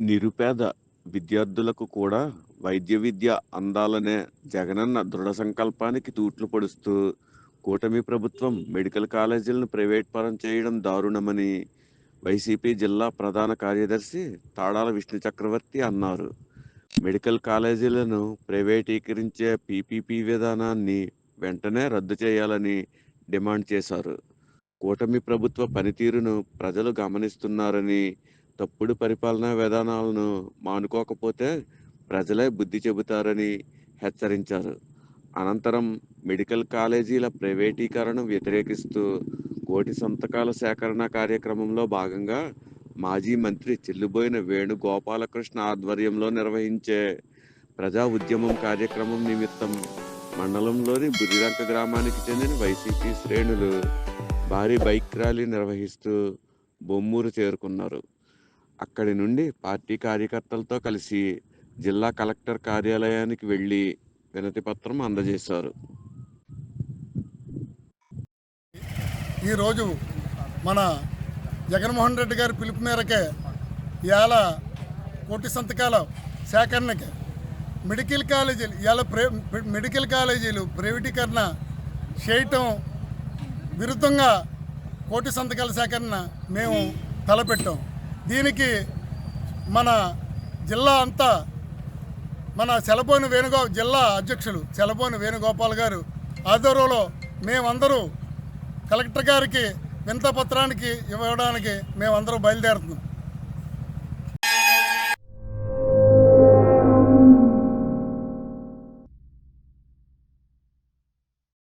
నిరుపేద విద్యార్థులకు కూడా వైద్య విద్య అందాలనే జగనన్న దృఢ సంకల్పానికి తూట్లు పడుస్తూ కూటమి ప్రభుత్వం మెడికల్ కాలేజీలను ప్రైవేట్ పరం చేయడం దారుణమని వైసీపీ జిల్లా ప్రధాన కార్యదర్శి తాడాల విష్ణు చక్రవర్తి అన్నారు. మెడికల్ కాలేజీలను ప్రైవేటీకరించే పీపీపీ విధానాన్ని వెంటనే రద్దు చేయాలని డిమాండ్ చేశారు. కూటమి ప్రభుత్వ పనితీరును ప్రజలు గమనిస్తున్నారని తప్పుడు పరిపాలనా విధానాలను మానుకోకపోతే ప్రజలే బుద్ధి చెబుతారని హెచ్చరించారు. అనంతరం మెడికల్ కాలేజీల ప్రైవేటీకరణను వ్యతిరేకిస్తూ కోటి సంతకాల సేకరణ కార్యక్రమంలో భాగంగా మాజీ మంత్రి చెల్లిబోయిన వేణుగోపాలకృష్ణ ఆధ్వర్యంలో నిర్వహించే ప్రజా ఉద్యమం కార్యక్రమం నిమిత్తం మండలంలోని బురిరంక గ్రామానికి చెందిన వైసీపీ శ్రేణులు భారీ బైక్ ర్యాలీ నిర్వహిస్తూ బొమ్మూరు చేరుకున్నారు. అక్కడి నుండి పార్టీ కార్యకర్తలతో కలిసి జిల్లా కలెక్టర్ కార్యాలయానికి వెళ్ళి వినతి పత్రం అందజేశారు. ఈరోజు మన జగన్మోహన్ రెడ్డి గారి పిలుపు మేరకే ఇవాళ కోటి సంతకాల సేకరణకి మెడికల్ కాలేజీలు ఇవాళ ప్రే మెడికల్ కాలేజీలు ప్రైవేటీకరణ చేయటం విరుద్ధంగా కోటి సంతకాల సేకరణ మేము తలపెట్టాం. దీనికి మన జిల్లా అంతా మన సెలబోని వేణుగో జిల్లా అధ్యక్షులు సెలబోని వేణుగోపాల్ గారు ఆధ్వర్యంలో మేమందరూ కలెక్టర్ గారికి వింత పత్రానికి ఇవ్వడానికి మేమందరూ బయలుదేరుతున్నాం.